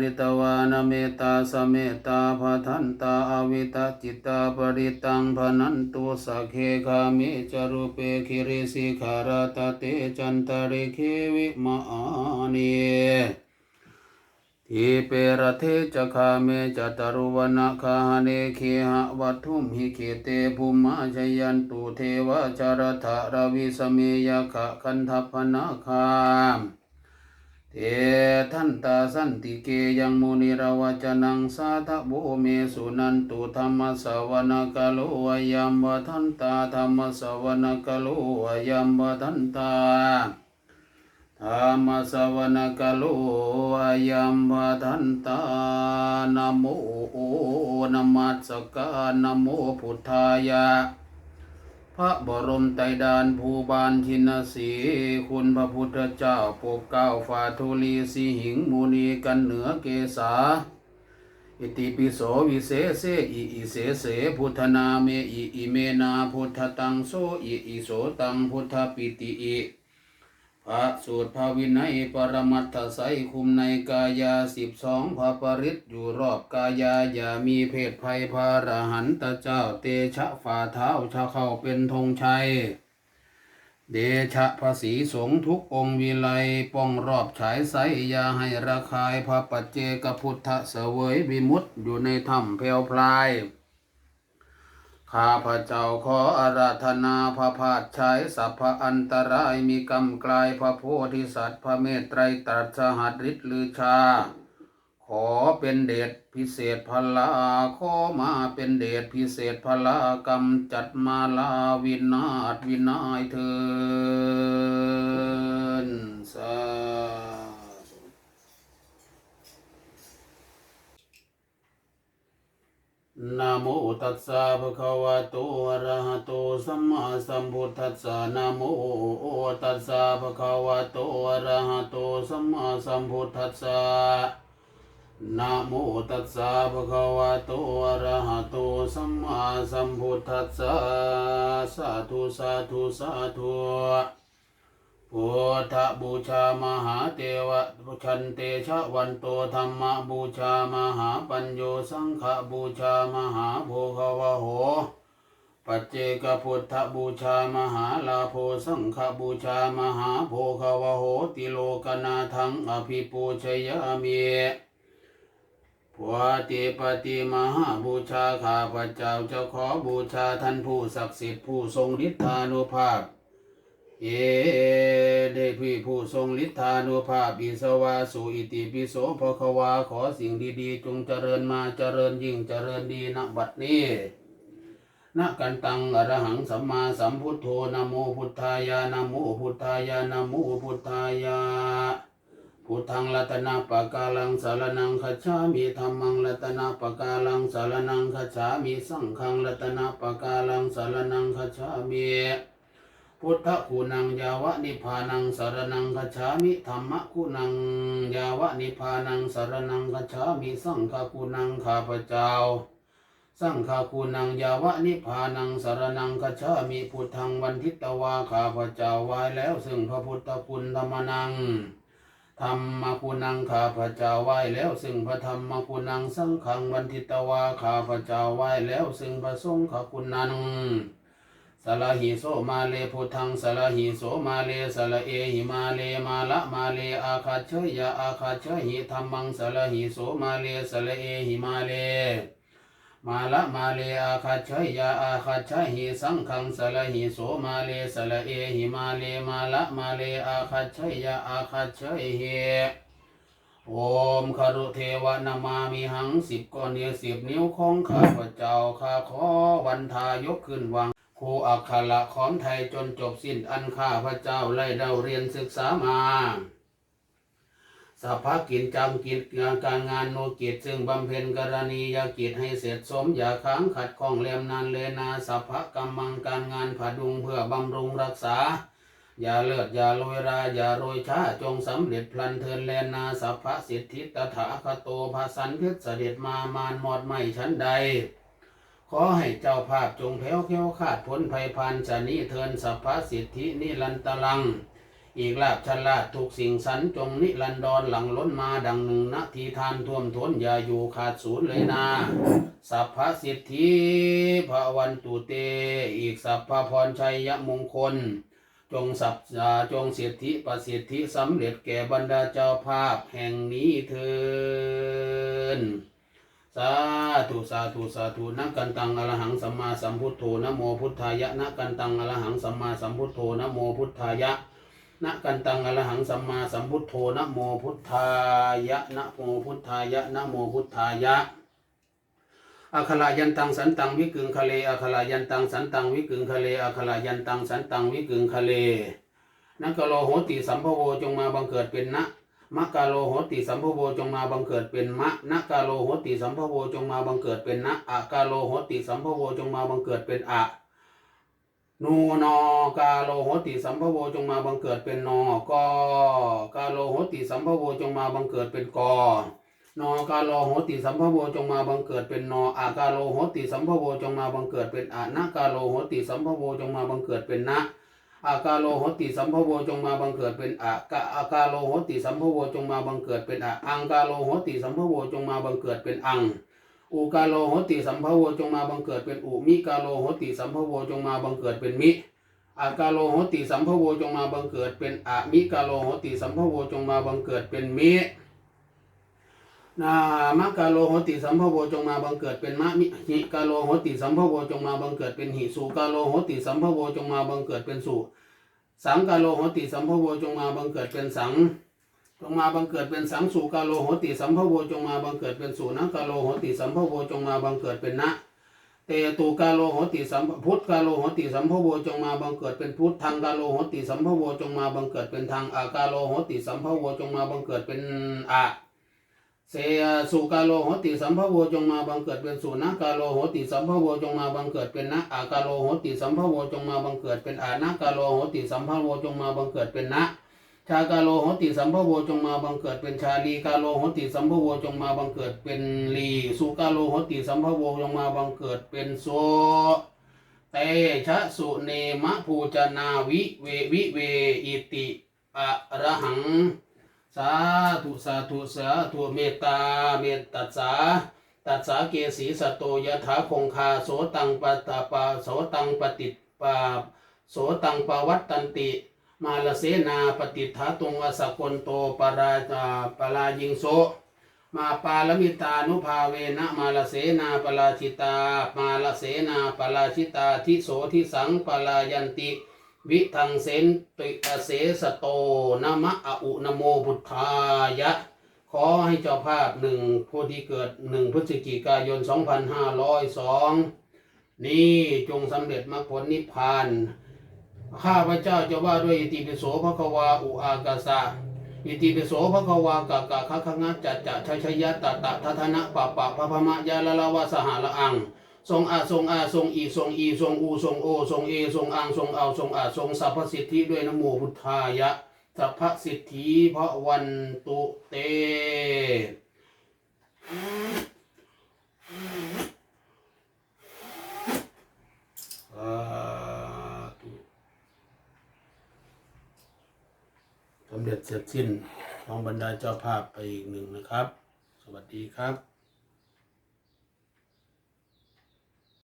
ริตวานเมตตาสเมตตาภทันตาอวิตาจิตตาปริตังพนันตุสักเคขามมจรุเปคิริสิขารตเตจันตริเควิมานีทีเปรเทจะคาเมจตรุวนาคาเนเคหะวัตุมหิเคเตภูมาชยันตุเทวจารถารวิสเมยขะคันทัพนาคาม เตทันตาสันติเกยังมุนิรวจนังสาทะโบเมสุนันตุธรรมสวนกโลวยัมวทันตาธรรมสวนกโลวยัมวทันตาธรรมสวนกโลวยัมวทันตานโมนมัสกานโมพุทธายะ พระบรมไตรดานภูบาลชินสีคุณพระพุทธเจ้าปกเก้าฝ่าทุลีสีหิงมุนีกันเหนือเกษาอิติปิโสวิเศษเสอิอิเสเสพุทธนาเมอิอิเมนาพุทธตังโสอิอิโสตังพุทธปิติอิ พระสูตรพระวินัยปรมัตถไสยคุมในกายาสิบสองพระปริตอยู่รอบกายาอย่ามีเพศภัยพาระหันตเจ้าเตชะฝ่าเท้าชาเข้าเป็นธงชัย เดชะภาษีสงทุกองวิไลป้องรอบฉายไสยาให้ระคายพระปัจเจกพุทธเสวยวิมุตติอยู่ในถ้ำเพลวพลาย ข้าพระเจ้าขออาราธนาพระพาชชัยสัพพอันตรายมีกรรมกลายพระโพธิสัตว์พระเมตไตรตรัสหัสฤทธิ์ลือชา ขอเป็นเดชพิเศษพลาขอมาเป็นเดชพิเศษพลากรรมจัดมาลาวินาศวินายเทินสา นะโมตัสสะภะคะวะโตอะระหะโตสัมมาสัมพุทธัสสะนะโมตัสสะภะคะวะโตอะระหะโตสัมมาสัมพุทธัสสะนะโมตัสสะภะคะวะโตอะระหะโตสัมมาสัมพุทธัสสะสาธุสาธุสาธุ พุทธบูชามหาเทวะชันเตชะวันโตธรรมบูชามหาปัญโยสังฆบูชามหาโภควะโห ปัจเจกพุทธบูชามหาลาโภสังฆบูชามหาโภควะโหติโลกนาทังอภิปูชยามิพวติปฏิมหาบูชาข้าพเจ้าจะขอบูชาท่านผู้ศักดิ์สิทธิ์ผู้ทรงฤทธานุภาพ เยเดพีผู้ทรงฤทธานุภาพอิสวาสุอิติปิโสภควาขอสิ่งดีๆ จงเจริญมาเจริญยิ่งเจริญดีณบัดนี้ณกันตังอรหังสัมมาสัมพุทโธนะโมพุทธายะนะโมพุทธายะนะโมพุทธายะพุทธังรัตนาปะกาลังสารนังคัจามิธรรมังรัตนาปะกาลังสารนังคัจามิสังฆังรัตนาปะกาลังสารนังคัจามิ พุทธคุณังยาวะนิพพานังสารนังคัจฉามิธรรมะคุณังยาวะนิพพานังสารนังคัจฉามิสังฆคุณังข้าพเจ้า สังฆคุณังยาวะนิพพานังสารนังคัจฉามิพุทธังวันทิตวาข้าพเจ้าไว้แล้วซึ่งพระพุทธคุณธรรมนังธรรมคุณังข้าพเจ้าไหวแล้วซึ่งพระธรรมคุณังสังฆังวันทิตวาข้าพเจ้าไหวแล้วซึ่งพระสงฆ์คุณัง สละหิโสมาเลพุทธังสละหิโสมาเลสละเอหิมาเลมาละมาเลอาคาเชยะอาคาเชหิธรรมังสละหิโสมาเลสละเอหิมาเลมาละมาเลอาคาเชยะอาคาเชหิสังฆังสละหิโสมาเลสละเอหิมาเลมาละมาเลอาคาเชยะอาคาเชหิโอมคารุเทวนามามิหังสิบก้อนเนื้อสิบนิ้วของข้าพเจ้าข้าขอวันทายกขึ้นวาง ครูอักขระของไทยจนจบสิ้นอันข้าพระเจ้าไล่เดาเรียนศึกษามาสสัพพกิจจำกิจงานการงานโนกิจซึ่งบำเพ็ญกรณียกิจให้เสร็จสมอย่าค้างขัดข้องเลียมนานเลนาสัพพกรรมังการงานผดุงเพื่อบำรุงรักษา อย่าเลิศอย่าโรยรา อย่าโรยช้าจงสำเร็จพลันเทินแลนนาสัพพสิทธิตถาคโตภาสันพิษเสด็จมามานหมดไม่ชั้นใด ขอให้เจ้าภาพจงแผ้วแค้วคาดพ้นภัยพันชนิเทินสัพพสิทธินิรันตลัง อีกลาบชลาดทุกสิ่งสันจงนิรันดรหลังล้นมาดังหนึ่งนาทีทานท่วมท้นอย่าอยู่ขาดศูนย์เลยนา สัพพสิทธิภาวันตุเต อีกสัพพพรชัยยมงคล จงสัพจงสิทธิประสิทธิสำเร็จแก่บรรดาเจ้าภาพแห่งนี้เถิน สาธุสาธุสาธุนักกันตังอรหังสัมมาสัมพุทโธนะโมพุทธายะนักกันตังอรหังสัมมาสัมพุทโธนะโมพุทธายะนักกันตังอรหังสัมมาสัมพุทโธนะโมพุทธายะนะโมพุทธายะนะโมพุทธายะอัคลายันตังสันตังวิกึงคะเลอัคลายันตังสันตังวิกึงคะเลอัคลายันตังสันตังวิกึงคะเลนักกโลโหติสัมภโวจงมาบังเกิดเป็นนะ มะกาโลโหติสัมภโวจงมาบังเกิดเป็นมะนะกาโลโหติสัมภโวจงมาบังเกิดเป็นนะอะกาโลโหติสัมภโวจงมาบังเกิดเป็นอะนูนอกาโลโหติสัมภโวจงมาบังเกิดเป็นนอกอกาโลโหติสัมภโวจงมาบังเกิดเป็นกอนอกาโลโหติสัมภโวจงมาบังเกิดเป็นนออากาโลโหติสัมภโวจงมาบังเกิดเป็นอะนะกาโลโหติสัมภโวจงมาบังเกิดเป็นนะ อากาโลโหติสัมภโวจงมาบังเกิดเป็นอะกะอากาโลโหติสัมภโวจงมาบังเกิดเป็นอะอังกาโลโหติสัมภโวจงมาบังเกิดเป็นอังอุกาโลโหติสัมภโวจงมาบังเกิดเป็นอุมิกาโลโหติสัมภโวจงมาบังเกิดเป็นมิอากาโลโหติสัมภโวจงมาบังเกิดเป็นอะมิกาโลโหติสัมภโวจงมาบังเกิดเป็นมิ นามะกาโลโหติสัมภโวจงมาบังเกิดเป็นมะมิหิกาโลโหติสัมภโวจงมาบังเกิดเป็นหิสุกาโลโหติสัมภโวจงมาบังเกิดเป็นสุสังกาโลโหติสัมภโวจงมาบังเกิดเป็นสังจงมาบังเกิดเป็นสังสุกาโลโหติสัมภโวจงมาบังเกิดเป็นสุนะกาโลโหติสัมภโวจงมาบังเกิดเป็นนะเตตูกาโลโหติสัมพุทธกาโลโหติสัมภโวจงมาบังเกิดเป็นพุทธทางกาโลโหติสัมภโวจงมาบังเกิดเป็นทางอากาโลโหติสัมภโวจงมาบังเกิดเป็นอะ เสสุกาโลโหติสัมภโวจงมาบังเกิดเป็นสุนะกาโลโหติสัมภโวจงมาบังเกิดเป็นนะอากาโลโหติสัมภโวจงมาบังเกิดเป็นอานะกาโลโหติสัมภโวจงมาบังเกิดเป็นนะชากาโลโหติสัมภโวจงมาบังเกิดเป็นชาลีกาโลโหติสัมภโวจงมาบังเกิดเป็นลีสุกาโลโหติสัมภโวจงมาบังเกิดเป็นโซเตชะสุเนมะภูจนาวิเววิเวอิติอะระหัง สาธุสาธุสาธุเมตตาเมตตัสสาตัสสาเกสีสตโตยถาคงคาโสตังปตาปาโสตังปฏิปาโสตังปวัตตันติ มาลเสนาปฏิทาตุงวสกลโตปราจาปรายิงโสมาปาลมิตานุภาเวนะมาลเสนาปราชิตา มาลเสนาปราชิตาทิโสทิสังปรายันติ วิทังเสนติอเสสโตนะมะออุนโมพุทธายะ ขอให้เจ้าภาพหนึ่งผู้ที่เกิดหนึ่งพฤศจิกายน 2502 นี่จงสำเร็จมรรคผลนิพพาน ข้าพระเจ้าจะว่าด้วยอิติปิโสภควาอุอากาสะอิติปิโสภควากะกะคะคะงัจจัจจะชัยชยะตะตะทัทนะปะปะพะพมะยาละละวะสหะละอัง ทรงอาทรงอาทรงอีทรงอีทรงอูทรงโอทรงเอทรงอังทรงเอาทรงอาทรงสัพพสิทธิด้วยนโมพุทธายะสัพพสิทธิพระวันตุเตสำเร็จเสร็จสิ้นของบรรดาเจ้าภาพไปอีกหนึ่งนะครับ สวัสดีครับ